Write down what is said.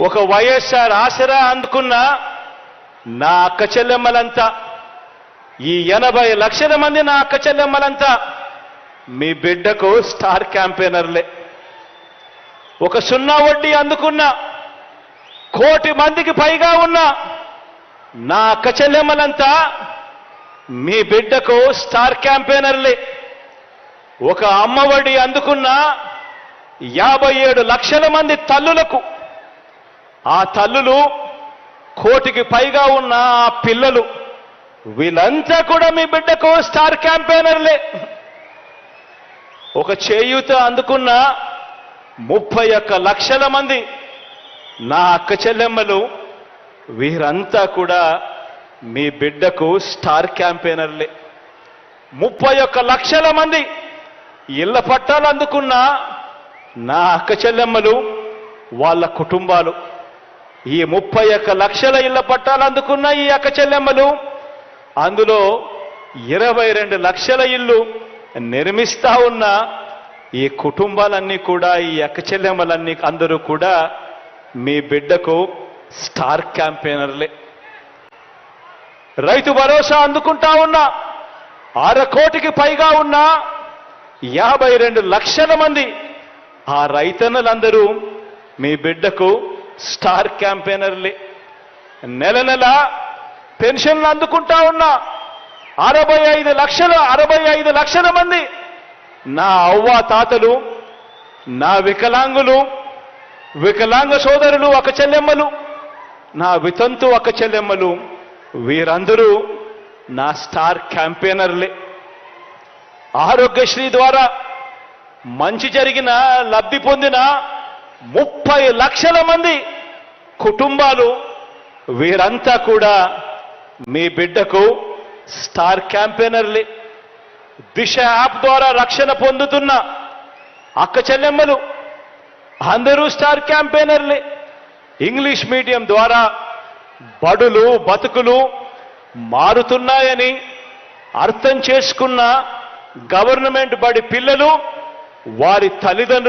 ఒక వైఎస్ఆర్ ఆసరా అందుకున్న నా అక్క చెల్లెమ్మలంతా ఈ ఎనభై లక్షల మంది నా అక్క చెల్లెమ్మలంతా మీ బిడ్డకు స్టార్ క్యాంపెయినర్లే. ఒక సున్నా వడ్డీ అందుకున్న కోటి మందికి పైగా ఉన్న నా అక్క చెల్లెమ్మలంతా మీ బిడ్డకు స్టార్ క్యాంపెయినర్లే. ఒక అమ్మఒడి అందుకున్న యాభై ఏడు లక్షల మంది తల్లులకు ఆ తల్లులు కోటికి పైగా ఉన్న ఆ పిల్లలు వీళ్ళంతా కూడా మీ బిడ్డకు స్టార్ క్యాంపెయినర్లే. ఒక చేయూత అందుకున్న ముప్పై ఒక్క లక్షల మంది నా అక్క చెల్లెమ్మలు వీరంతా కూడా మీ బిడ్డకు స్టార్ క్యాంపెయినర్లే. ముప్పై ఒక్క లక్షల మంది ఇళ్ళ పట్టాలు అందుకున్న నా అక్క చెల్లెమ్మలు వాళ్ళ కుటుంబాలు. ఈ ముప్పై ఒక్క లక్షల ఇళ్ళ పట్టాలు అందుకున్న ఈ అక్క చెల్లెమ్మలు. అందులో ఇరవై రెండు లక్షల ఇల్లు నిర్మిస్తా ఉన్న ఈ కుటుంబాలన్నీ కూడా ఈ అక్క చెల్లెమ్మలన్నీ అందరూ కూడా మీ బిడ్డకు స్టార్ క్యాంపెయినర్లే. రైతు భరోసా అందుకుంటా ఉన్న అర కోటికి పైగా ఉన్న యాభై రెండు లక్షల మంది ఆ రైతన్నలందరూ మీ బిడ్డకు స్టార్ క్యాంపెయినర్లే. నెల నెల పెన్షన్లు అందుకుంటా ఉన్న. అరవై ఐదు లక్షలు అరవై ఐదు లక్షల మంది. నా అవ్వ తాతలు నా వికలాంగులు వికలాంగ సోదరులు ఒక చెల్లెమ్మలు నా వితంతు ఒక చెల్లెమ్మలు వీరందరూ నా స్టార్ క్యాంపెయినర్లే. ఆరోగ్యశ్రీ ద్వారా మంచి జరిగిన లబ్ధి పొందిన ముప్పై లక్షల మంది కుటుంబాలు వీరంతా కూడా మీ బిడ్డకు స్టార్ క్యాంపెయినర్లే. దిశ యాప్ ద్వారా రక్షణ పొందుతున్న అక్క చెల్లెమ్మలు అందరూ స్టార్ క్యాంపెయినర్లే. ఇంగ్లీష్ మీడియం ద్వారా బడులు బతుకులు మారుతున్నాయని అర్థం చేసుకున్న గవర్నమెంట్ బడి పిల్లలు వారి తల్లిదండ్రులు